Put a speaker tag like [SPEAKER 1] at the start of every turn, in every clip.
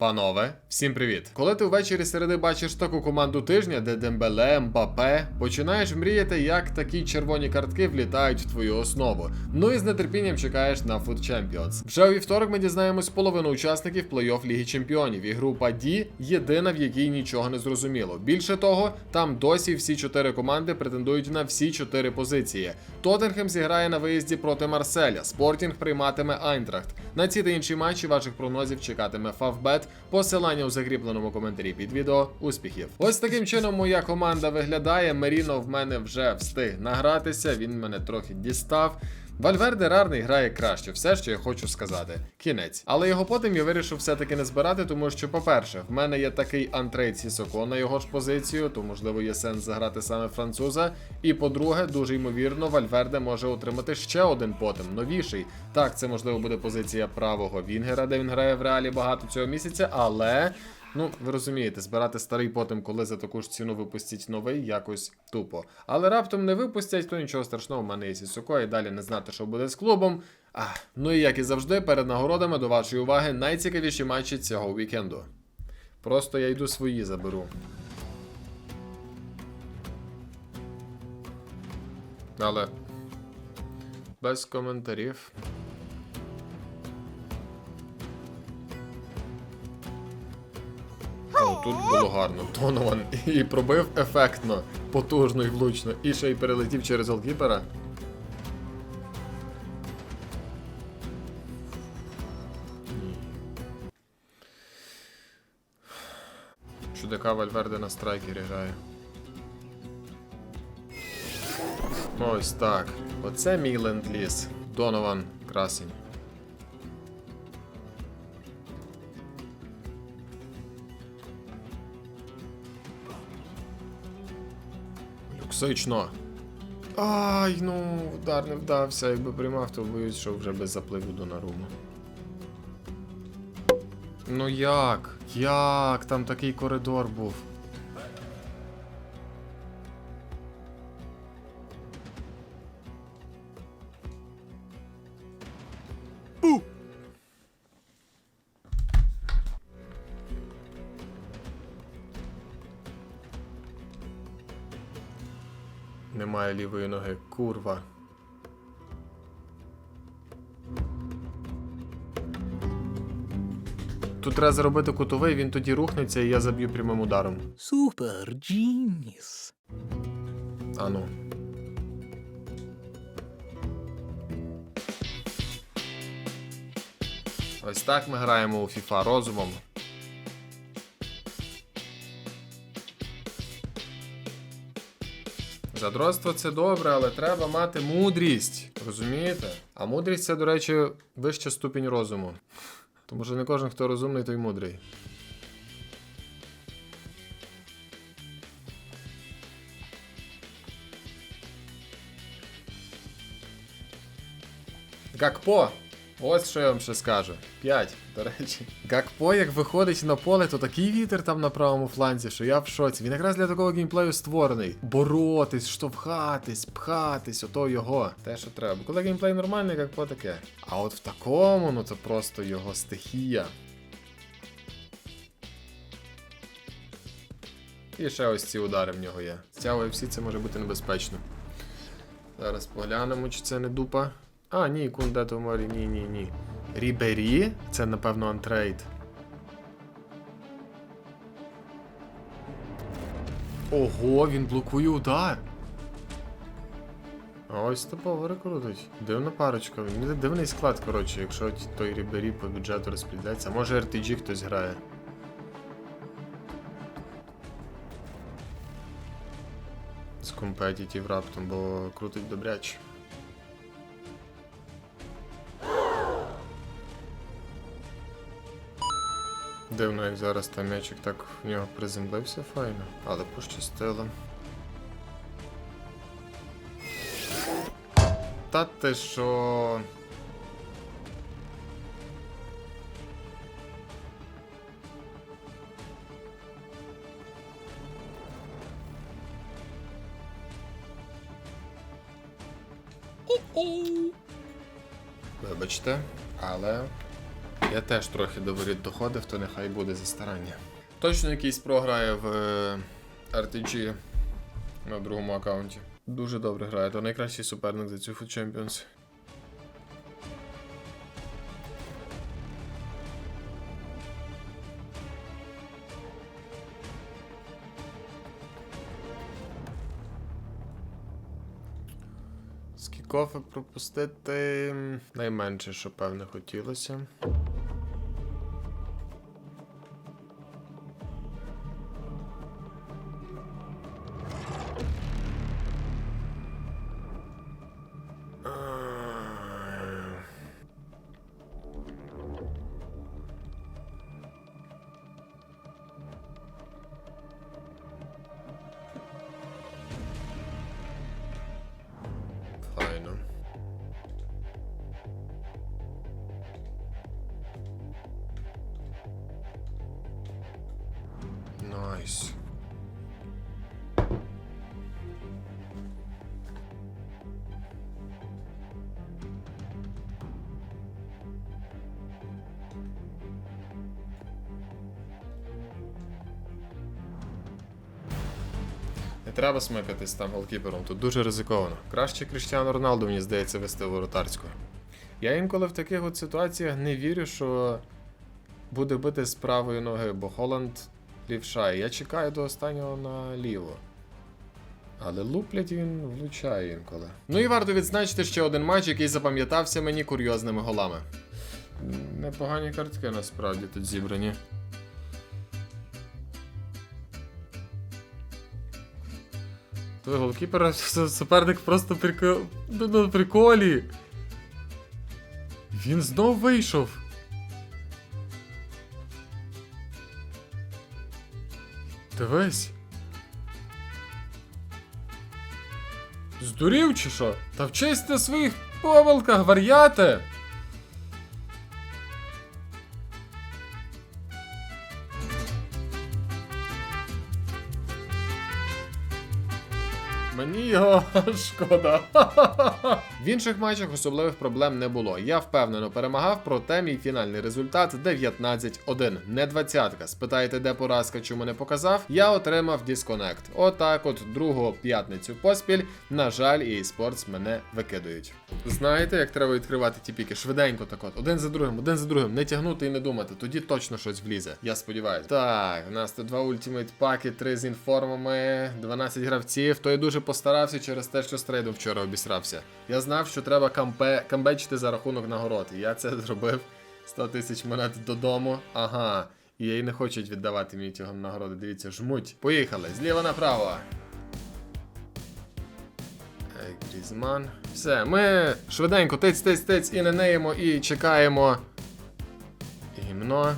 [SPEAKER 1] Панове, всім привіт! Коли ти ввечері середи бачиш таку команду тижня, де Дембеле, Мбапе, починаєш мріяти, як такі червоні картки влітають в твою основу. Ну і з нетерпінням чекаєш на Food Champions. Вже у вівторок ми дізнаємось половину учасників плей-офф Ліги Чемпіонів, і група D єдина, в якій нічого не зрозуміло. Більше того, там досі всі чотири команди претендують на всі чотири позиції. Тоттенхем зіграє на виїзді проти Марселя, Спортінг прийматиме Айнтрахт. На ці та інші матчі ваших прогнозів чекатиме Фавбет. Посилання у закріпленому коментарі під відео. Успіхів! Ось таким чином моя команда виглядає. Меріно в мене вже встиг награтися. Він мене трохи дістав. Вальверде рарний грає краще, все, що я хочу сказати. Кінець. Але його потім я вирішив все-таки не збирати, тому що, по-перше, в мене є такий антрейд Сісоко на його ж позицію, то можливо є сенс заграти саме француза. І по-друге, дуже ймовірно, Вальверде може отримати ще один потем, новіший. Так, це можливо буде позиція правого Вінгера, де він грає в реалі багато цього місяця, але. Ну, ви розумієте, збирати старий потім, коли за таку ж ціну випустять новий, якось тупо. Але раптом не випустять, то нічого страшного, в мене є Сісоко, і далі не знати, що буде з клубом. А, ну і як і завжди, перед нагородами до вашої уваги найцікавіші матчі цього вікенду. Просто я йду свої заберу. Але без коментарів. Тут було гарно. Донован і пробив ефектно, потужно і влучно. І ще й перелетів через голкіпера. Чудака Вальверде на страйкері грає. Ось так. Оце мій ленд-ліз. Донован красень. Люксично. Ай, ну, удар не вдався. Якби приймав, то боюсь, що вже без запливу до Наруму. Ну як? Як? Там такий коридор був. Немає лівої ноги. Курва. Тут треба зробити кутовий, він тоді рухнеться і я заб'ю прямим ударом.
[SPEAKER 2] Super genius.
[SPEAKER 1] Ану. Ось так ми граємо у FIFA розумом. Задротство це добре, але треба мати мудрість. Розумієте? А мудрість це, до речі, вища ступінь розуму. Тому що не кожен, хто розумний, той мудрий. Гакпо! Ось що я вам ще скажу. 5, до речі. Гакпо, як виходить на поле, то такий вітер там на правому фланзі, що я в шоці. Він якраз для такого геймплею створений. Боротись, штовхатись, пхатись, ото його. Те, що треба. Коли геймплей нормальний, Гакпо таке. А от в такому, ну це просто його стихія. І ще ось ці удари в нього є. Стягує всі, це може бути небезпечно. Зараз поглянемо, чи це не дупа. А, ні, Кунде Томорі, ні, ні, ні. Рібері? Це, напевно, антрейд. Ого, він блокує удар. Ось то повори крутить. Дивна парочка. Дивний склад, коротше, якщо той Рібері по бюджету розподіляється. Може RTG хтось грає. З компетітів раптом, бо крутить добряче. Дивно, як зараз там м'ячик так в нього приземлився файно, але пощастило. Та ти що? Вибачте, але Я теж трохи до воріт доходив, то нехай буде за старання. Точно якийсь програє в е, RTG на другому аккаунті. Дуже добре грає, то найкращий суперник за цю Food Champions. Скікофи пропустити найменше, що певне хотілося. Найс. Не треба смикатись там голкіпером, тут дуже ризиковано. Краще Кріштіану Роналду, мені здається, вести воротарську. Я інколи в таких от ситуаціях не вірю, що буде бити з правої ноги, бо Холланд лівша. Я чекаю до останнього наліво. Але луплять він влучає інколи. Ну і варто відзначити ще один матч, який запам'ятався мені курйозними голами. Непогані картки насправді тут зібрані. Той голкіпер суперник просто прикол... ну, на приколі. Він знов вийшов. Дивись. Здурів чи що? Та вчись на своїх помилках, вар'яте! Мені його шкода. В інших матчах особливих проблем не було. Я впевнено перемагав, проте мій фінальний результат 19-1, не двадцятка. Спитаєте, де поразка, чому не показав? Я отримав дисконект. Отак, от другу п'ятницю поспіль. На жаль, і Sports мене викидують. Знаєте, як треба відкривати ті піки? Швиденько так от. Один за другим, один за другим. Не тягнути і не думати. Тоді точно щось влізе. Я сподіваюся. Так, у нас тут два ультимейт паки, три з інформами, 12 гравців. То я дуже постарався через те, що з трейдом вчора обісрався. Я знав, що треба кампе... камбечити за рахунок нагород. І я це зробив. 100 тисяч монет додому. Ага. І їй не хочуть віддавати мені цього нагороди. Дивіться, жмуть. Поїхали. Зліва направо. Грізман. Все, ми швиденько тиць, тиць, тиць і не неємо, і чекаємо. Гімно.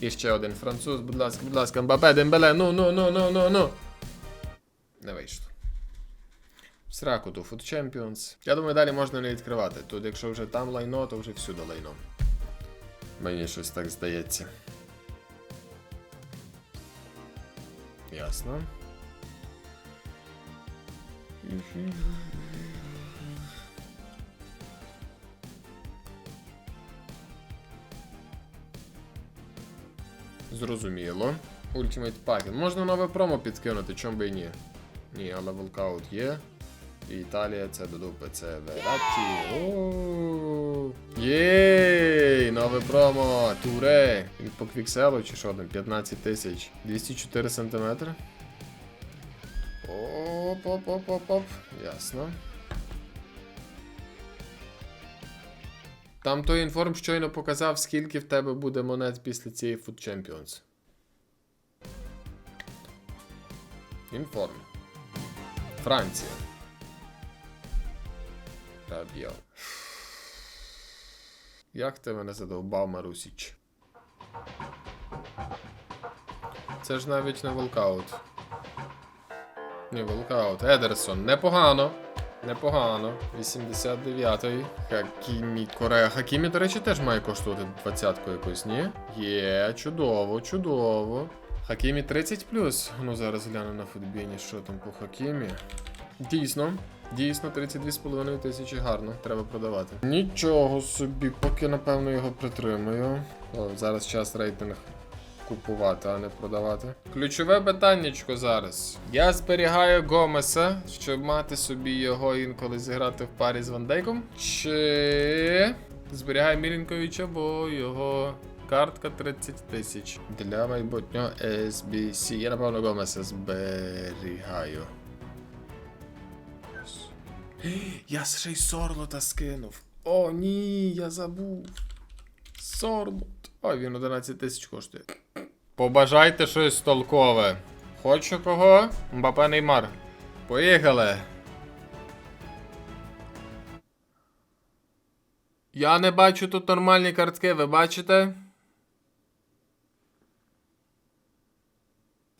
[SPEAKER 1] І ще один француз, будь ласка, будь ласка, Мбапе, Дембеле, ну, ну, ну, ну, ну, ну. Не вийшло. Сраку ту Food Champions. Я думаю, далі можна не відкривати. Тут, якщо вже там лайно, то вже всюди лайно. Мені щось так здається. Ясно. Зрозуміло. Ultimate Packet. Можна нове промо підкинути, чом би і ні. Ні, але волкаут є. І Італія це до дупи, це Вераті. О, Єй! Нове промо! Туре! Він по квікселу чи що там? 15 тисяч. 204 сантиметри. Оп, оп, оп, оп, оп. Ясно. Там той інформ щойно показав, скільки в тебе буде монет після цієї Food Champions. Інформ. Франція. Рабіо. Як ти мене задовбав, Марусіч? Це ж навіть не волкаут. Ні, волкаут. Едерсон. Непогано. Непогано. 89-й. Хакімі Корея. Хакімі, до речі, теж має коштувати 20-ку якусь, ні? Є, чудово, чудово. Хакімі 30 Ну зараз гляну на футбіні, що там по Хакімі. Дійсно, Дійсно, 32,5 тисячі гарно, треба продавати. Нічого собі, поки напевно його притримую. О, зараз час рейтинг купувати, а не продавати. Ключове питаннячко зараз. Я зберігаю Гомеса, щоб мати собі його інколи зіграти в парі з Вандейком. Чи зберігаю Мілінковича, бо його картка 30 тисяч. Для майбутнього SBC. Я напевно Гомеса зберігаю. Я ще й Сорлота скинув. О, ні, я забув. Сорлот. Ой, він 11 тисяч коштує. Побажайте щось толкове. Хочу кого? Мбапе Неймар. Поїхали. Я не бачу тут нормальні картки, ви бачите?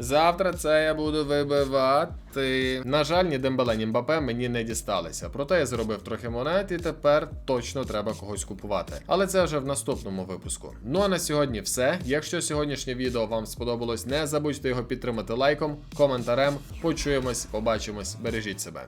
[SPEAKER 1] Завтра це я буду вибивати. На жаль, ні Дембеле, ні Мбапе мені не дісталися. Проте я зробив трохи монет і тепер точно треба когось купувати. Але це вже в наступному випуску. Ну а на сьогодні все. Якщо сьогоднішнє відео вам сподобалось, не забудьте його підтримати лайком, коментарем. Почуємось, побачимось, бережіть себе.